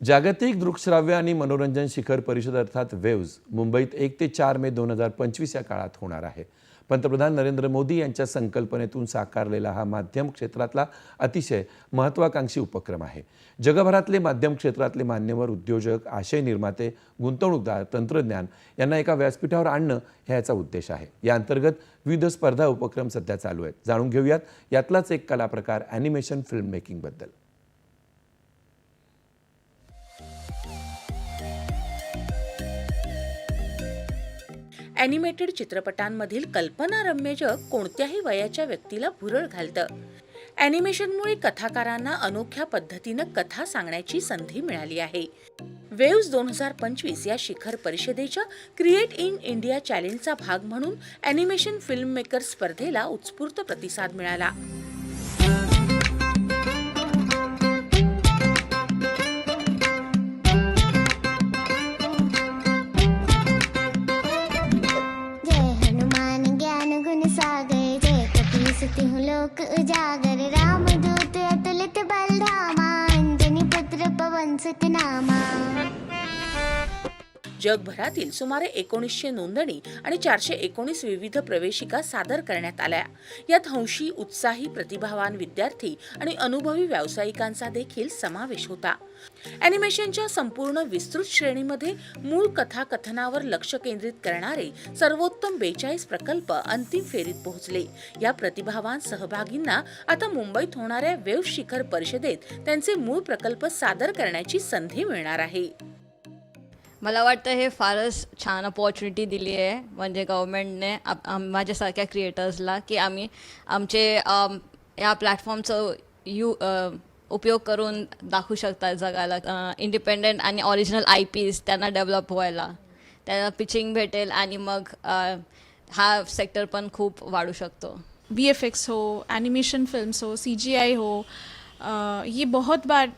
जागतिक दृकश्राव्य आणि मनोरंजन शिखर परिषद अर्थात वेव्ज मुंबईत एक ते चार मे दोन हजार पंचवीस या काळात होणार आहे. पंतप्रधान नरेंद्र मोदी यांच्या संकल्पनेतून साकारलेला हा माध्यम क्षेत्रातला अतिशय महत्त्वाकांक्षी उपक्रम आहे. जगभरातले माध्यम क्षेत्रातले मान्यवर उद्योजक आशय निर्माते गुंतवणूकदार तंत्रज्ञान यांना एका व्यासपीठावर आणणं हा याचा उद्देश आहे. या अंतर्गत विविध स्पर्धा उपक्रम सध्या चालू आहेत. जाणून घेऊयात यातलाच एक कलाप्रकार ॲनिमेशन फिल्म मेकिंगबद्दल ॲनिमेटेड चित्रपटांमधील कल्पनारम्य जग कोणत्याही वयाच्या व्यक्तीला भुरळ घालतं. ॲनिमेशनमुळे कथाकारांना अनोख्या पद्धतीनं कथा सांगण्याची संधी मिळाली आहे. वेव्स दोन हजार पंचवीस या शिखर परिषदेच्या क्रिएट इन इंडिया चॅलेंजचा भाग म्हणून ॲनिमेशन फिल्म मेकर स्पर्धेला उत्स्फूर्त प्रतिसाद मिळाला. लोक उजागर जगभरातील सुमारे एकोणीसशे नोंदणी आणि चारशे एकोणीस विविध प्रवेशिका सादर करण्यात आल्या. यात हंशी उत्साही प्रतिभावान विद्यार्थी आणि अनुभवी व्यावसायिकांचा देखील समावेश होता. अॅनिमेशनच्या संपूर्ण विस्तृत श्रेणीमध्ये मूळ कथाकथनावर लक्ष केंद्रित करणारे सर्वोत्तम बेचाळीस प्रकल्प अंतिम फेरीत पोहोचले. या प्रतिभावान सहभागींना आता मुंबईत होणाऱ्या वेव शिखर परिषदेत त्यांचे मूळ प्रकल्प सादर करण्याची संधी मिळणार आहे. मला वाटतं हे फारच छान अपॉर्च्युनिटी दिली आहे. म्हणजे गव्हर्मेंटने माझ्यासारख्या क्रिएटर्सला की आम्ही आमचे या प्लॅटफॉर्मचं यू उपयोग करून दाखवू शकतात जगाला. इंडिपेंडेंट आणि ऑरिजिनल आय पीज त्यांना डेव्हलप व्हायला. त्यांना पिचिंग भेटेल आणि मग हा सेक्टर पण खूप वाढू शकतो. बी एफ एक्स हो एनिमेशन फिल्म्स हो सी जी आई हो ये बहुत बार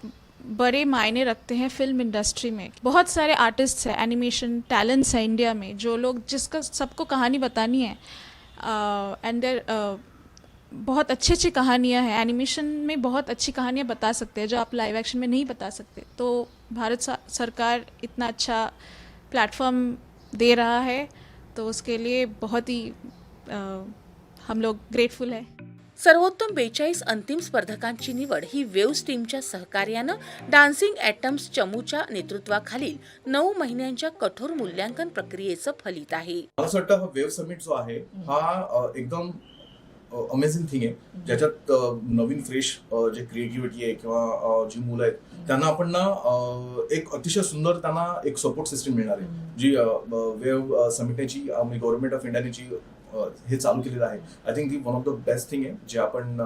बड़े मायने रखते हैं फ़िल्म इंडस्ट्री में। बहुत सारे आर्टिस्ट्स हैं एनिमेशन टैलेंट्स हैं इंडिया में जो लोग जिसका सबको कहानी बतानी है। एंड देर बहुत अच्छी अच्छी कहानियाँ हैं। एनिमेशन में बहुत अच्छी कहानियाँ बता सकते हैं जो आप लाइव एक्शन में नहीं बता सकते। तो भारत सरकार इतना अच्छा प्लेटफॉर्म दे रहा है तो उसके लिए बहुत ही अ, हम लोग ग्रेटफुल हैं। सर्वोत्तम बेचाळीस अंतिम स्पर्धकांची निवड ही वेव्स टीमच्या सहकार्यानं डान्सिंग ॲटम्स चमूच्या नेतृत्वाखालील नऊ महिन्यांच्या कठोर मूल्यांकन प्रक्रियेचं फलित आहे. मला असं वाटतं हा वेव्ह समिट जो आहे हा अ, एकदम अमेझिंग थिंग आहे. ज्याच्यात नवीन फ्रेश जे क्रिएटिव्हिटी आहे किंवा जी मुलं आहेत त्यांना आपण ना एक अतिशय सुंदर त्यांना एक सपोर्ट सिस्टीम मिळणार आहे. जी वेव्ह समिटची गव्हर्नमेंट ऑफ इंडियाने जी हे चालू केलेलं आहे. आय थिंक ती one of the best thing आहे जे आपण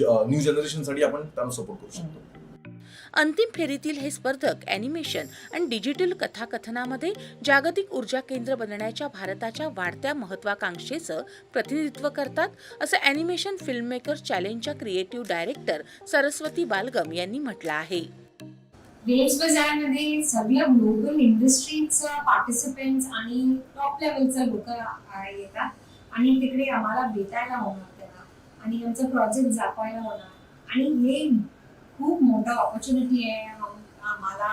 न्यू जनरेशनसाठी आपण त्यांना सपोर्ट करू शकतो. अंतिम फेरीतील हे स्पर्धक अॅनिमेशन आणि डिजिटल कथाकथनामध्ये जागतिक ऊर्जा केंद्र बनण्याच्या भारताच्या वाढत्या महत्वाकांक्षेचं प्रतिनिधित्व करतात असं अॅनिमेशन फिल्ममेकर चॅलेंजच्या क्रिएटिव्ह डायरेक्टर सरस्वती बालगम यांनी म्हटलं आहे. वेव्स बाजारमध्ये सगळ्या ग्लोबल इंडस्ट्रीजचं पार्टिसिपेंट्स आणि टॉप लेवलचं लोक येतात आणि तिकडे आम्हाला भेटायला होणार त्याला आणि आमचं प्रोजेक्ट जापायला होणार. आणि हे खूप मोठा ऑपॉर्च्युनिटी आहे मला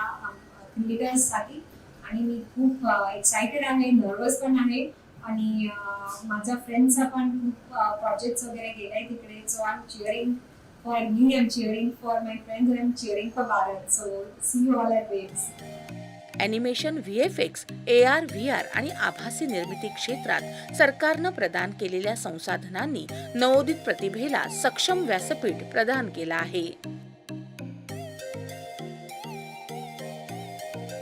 क्रिएटर्ससाठी आणि मी खूप एक्सायटेड आहे नर्वस पण आहे. आणि माझ्या फ्रेंड्सचा पण खूप प्रोजेक्ट्स वगैरे गेलाय तिकडे. So I am cheering for me, am cheering for my friends I am cheering for Bharat so see you all at waves animation V F X A R V R आणि आभासी निर्मिती क्षेत्रात सरकारनं प्रदान केलेल्या संसाधनांनी नवोदित प्रतिभेला सक्षम व्यासपीठ प्रदान केलं आहे.